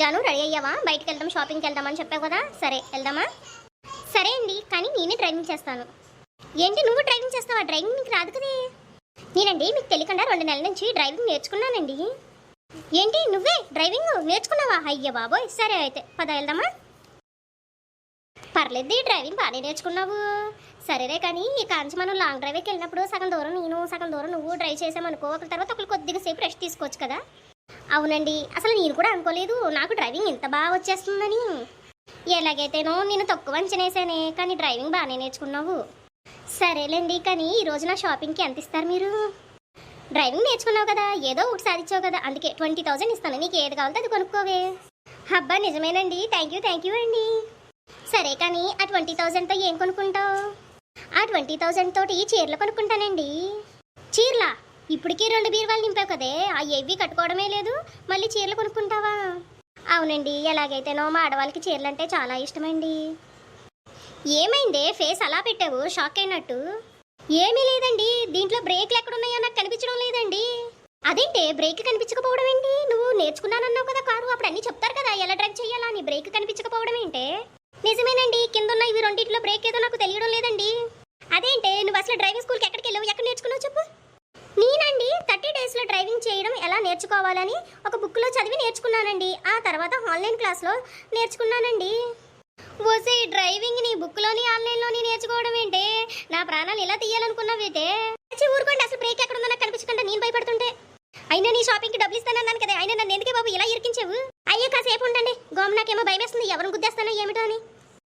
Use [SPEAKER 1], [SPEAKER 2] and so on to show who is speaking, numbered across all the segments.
[SPEAKER 1] Janu ready అయ్యావా? బయటకు వెళ్దాం షాపింగ్కి వెళ్దామని చెప్పావు కదా? సరే వెళ్దామా? సరే అండి కానీ నేనే డ్రైవింగ్ చేస్తాను. ఏంటి నువ్వు డ్రైవింగ్ చేస్తావా? డ్రైవింగ్ నీకు రాదు కదే. నేనండి మీకు తెలియకుండా రెండు నెలల నుంచి డ్రైవింగ్ నేర్చుకున్నానండి. ఏంటి నువ్వే డ్రైవింగ్ నేర్చుకున్నావా? అయ్య బాబోయ్ సరే అయితే పద వెళ్దామా? పర్లేదు డ్రైవింగ్ బాగానే నేర్చుకున్నావు. సరేలే కానీ ఈ కాంచి మనం లాంగ్ డ్రైవ్కి వెళ్ళినప్పుడు సగం దూరం నేను సగం దూరం నువ్వు డ్రైవ్ చేసామనుకో ఒకరి తర్వాత ఒకరు కొద్దిగా సేపు రెస్ట్ తీసుకోవచ్చు కదా? అవునండి. అసలు నేను కూడా అనుకోలేదు. నాకు డ్రైవింగ్ ఇంత బాగా వచ్చేస్తుందని. ఎలాగైతేనో నేను తక్కువ అంచనేసానే కానీ డ్రైవింగ్ బాగానే నేర్చుకున్నావు. సరేలేండి కానీ ఈరోజు నా షాపింగ్కి ఎంత ఇస్తారు మీరు? డ్రైవింగ్ నేర్చుకున్నావు కదా ఏదో ఒకటి సాధించావు కదా అందుకే ట్వంటీ థౌజండ్ ఇస్తాను. నీకు ఏది కావాలో అది కొనుక్కోవే. అబ్బా నిజమేనండి. థ్యాంక్ యూ థ్యాంక్ యూ అండి. సరే కానీ ఆ ట్వంటీ థౌజండ్తో ఏం కొనుక్కుంటావు? ఆ ట్వంటీ థౌజండ్ తోటి చీరలు కొనుక్కుంటానండి. చీరలా? ఇప్పటికీ రెండు బీరువాలు నింపావు కదే. అవి ఏవి కట్టుకోవడమే లేదు. మళ్ళీ చీరలు కొనుక్కుంటావా? అవునండి ఎలాగైతేనో మా ఆడవాళ్ళకి చీరలు అంటే చాలా ఇష్టమండి. ఏమైందే? ఫేస్ అలా పెట్టావు షాక్ అయినట్టు. ఏమీ లేదండి దీంట్లో బ్రేక్లు ఎక్కడున్నాయో నాకు కనిపించడం లేదండి. అదేంటే బ్రేక్ కనిపించకపోవడం ఏంటి? నువ్వు నేర్చుకున్నానన్నావు కదా కారు అప్పుడు అన్ని చెప్తారు కదా ఎలా డ్రైవ్ చేయాలా నీ బ్రేక్ కనిపించకపోవడం ఏంటే? నిజమేనండి కింద ఉన్న ఇవి రెండింటిలో బ్రేక్ ఏదో నాకు తెలియడం లేదండి. అదేంటే నువ్వు అసలు డ్రైవింగ్ స్కూల్కి ఎక్కడికి వెళ్ళావు ఎక్కడ నేర్చుకున్నావు చెప్పు నేనండి థర్టీ డ్రైవింగ్ చేయడం ఎలా నేర్చుకోవాలని ఒక బుక్లో చదివి నేర్చుకున్నానండి. ఆ తర్వాత ఆన్లైన్ క్లాస్లో నేర్చుకున్నానండి. ఓసే డ్రైవింగ్ నీ బుక్లోని ఆన్లైన్లోని నేర్చుకోవడం ఏంటే? నా ప్రాణాలు ఇలా తీయాలనుకున్నావైతే ఛీ, ఊరుకోండి. అసలు బ్రేక్ ఎక్కడ ఉందో నాకు కనిపించకుండా నేను భయపడుతుంటే. అయినా నీ షాపింగ్కి డబ్బులు ఇస్తానన్నాను కదా. అయినా నన్ను ఎందుకే బాబు ఇలా ఇరికించావు? అయ్యో కాసేపు ఉండండి. గోమ నాకేమో భయం వేస్తుంది ఎవరిని గుద్దేస్తానో ఏమిటో అని.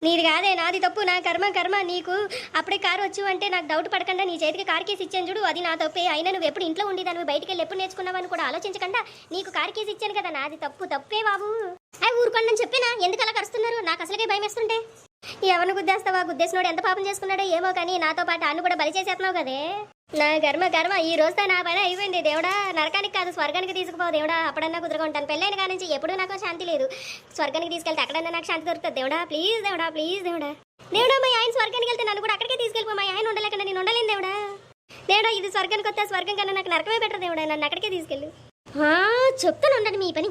[SPEAKER 1] నీది కాదే నాది తప్పు నా కర్మ కర్మ నీకు అప్పుడే కారు వచ్చు అంటే నాకు డౌట్ పడకుండా నీ చేతికి కార్ కేసు ఇచ్చాను చూడు అది నా తప్పే. అయినా నువ్వు ఎప్పుడు ఇంట్లో ఉండేదాన్ని బయటికి వెళ్ళి ఎప్పుడు నేర్చుకున్నావని కూడా ఆలోచించకుండా నీకు కార్ కేసు ఇచ్చాను కదా నాది తప్పు తప్పే బాబు. అవి ఊరుకోండి అని చెప్పినా ఎందుకు అలా కరుస్తున్నారు? నాకు అసలుకే భయం వేస్తుంటే. ఎవరిని గుద్దేస్తావా? గుద్దేసినోడు ఎంత పాపం చేసుకున్నాడో ఏమో కానీ నాతో పాటు అన్ను కూడా బలి చేసేస్తున్నావు కదే. నా కర్మ కర్మ ఈ రోజుతో నా పని అయిపోయింది. దేవుడా నరకానికి కాదు స్వర్గానికి తీసుకుపోవు దేవుడా అప్పుడన్నా కుదురుకుంటాను పెళ్ళైన కాడి నుంచి ఎప్పుడూ నాకు శాంతి లేదు. స్వర్గానికి తీసుకెళ్తే అక్కడన్నా నాకు శాంతి దొరుకుతుంది. దేవుడా ప్లీజ్ దేవుడా ప్లీజ్ దేవుడా. దేవుడా మా ఆయన స్వర్గానికి వెళ్తే నన్ను కూడా అక్కడికే తీసుకెళ్ళిపో. మా ఆయన ఉండలేకుండా నేను ఉండలేను దేవుడా. దేవుడా ఇది స్వర్గానికి వస్తే స్వర్గం కన్నా నాకు నరకమే బెటర్ దేవుడా. నన్ను అక్కడికే తీసుకెళ్ళు. చెప్తాను ఉండండి మీ పని.